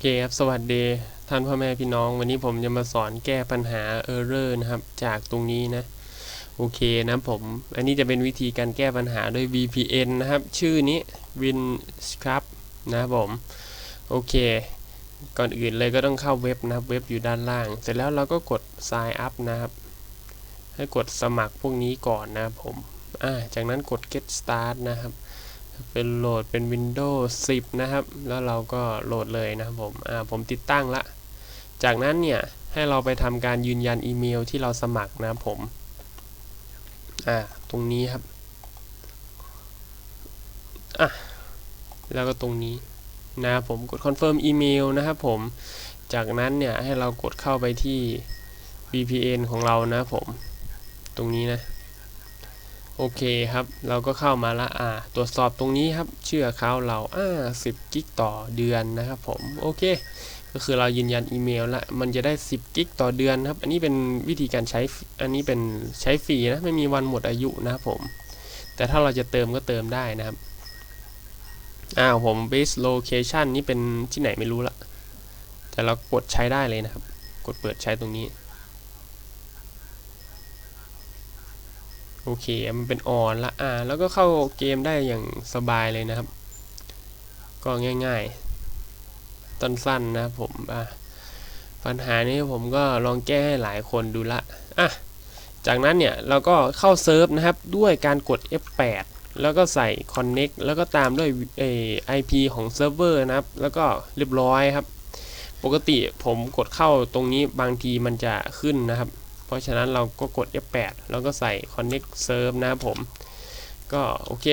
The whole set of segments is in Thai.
เคครับสวัสดีท่านพ่อแม่พี่น้อง วันนี้ผมจะมาสอนแก้ปัญหา Error นะครับ จากตรงนี้นะ โอเคนะผม อันนี้จะเป็นวิธีการแก้ปัญหาด้วย VPN นะครับ ชื่อนี้ WinScript นะครับผม โอเค ก่อนอื่นเลยก็ต้องเข้าเว็บนะครับ เว็บอยู่ด้านล่าง เสร็จแล้วเราก็กด Sign Up นะครับ ให้กดสมัครพวกนี้ก่อนนะครับผม อ่า จากนั้นกด Get Start นะครับ เป็นโหลดเป็น Windows 10 นะครับ แล้วเราก็โหลดเลยนะครับผมอ่าผมติดตั้งละ จากนั้นเนี่ย ให้เราไปทำการยืนยันอีเมลที่เราสมัครนะครับผมอ่าตรงนี้ครับอะแล้วก็ตรงนี้นะครับผมกด confirm อีเมลนะครับผม จากนั้นเนี่ย ให้เรากดเข้าไปที่ VPN ของเรานะครับผม ตรงนี้นะ โอเคครับ เราก็เข้ามาละอ่า ตรวจสอบตรงนี้ครับ เชื่อเขาเราอ่า10กิกต่อเดือนนะครับผม โอเค ก็คือเรายืนยันอีเมลละ มันจะได้ 10 กิกต่อเดือนครับ อันนี้เป็นวิธีการใช้ อันนี้เป็นใช้ฟรีนะ ไม่มีวันหมดอายุนะครับผม แต่ถ้าเราจะเติมก็เติมได้นะครับ อ้าวผม base location นี่เป็นที่ไหนไม่รู้ละ แต่เรากดใช้ได้เลยนะครับ กดเปิดใช้ตรงนี้ โอเค มันเป็นออนละอ่าแล้วก็เข้าเกมได้อย่างสบายเลยนะครับ ก็ง่ายๆต้นสั้นนะผมอะปัญหานี้ผมก็ลองแก้ให้หลายคนดูละอะจากนั้นเนี่ยเราก็เข้าเซิร์ฟนะครับด้วยการกด F8 แล้วก็ใส่ connect แล้วก็ตามด้วยเอ่อ IP ของเซิร์ฟเวอร์นะครับ แล้วก็เรียบร้อยครับ ปกติผมกดเข้าตรงนี้บางทีมันจะขึ้นนะครับ เพราะฉะนั้นเราก็กด F8 แล้วก็ใส่ connect serve นะครับผม ก็โอเค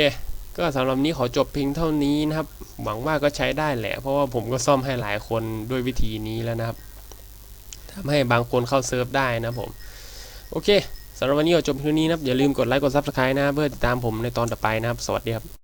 ก็สำหรับนี้ขอจบเพียงเท่านี้นะครับ หวังว่าก็ใช้ได้แหละ เพราะว่าผมก็ซ่อมให้หลายคนด้วยวิธีนี้แล้วนะครับทำให้บางคนเข้าเซิร์ฟได้นะผม โอเคสำหรับวันนี้ขอจบเพียงเท่านี้นะครับ อย่าลืมกดไลค์กด Subscribe นะเพื่อติดตามผมในตอนต่อไปนะครับ สวัสดีครับ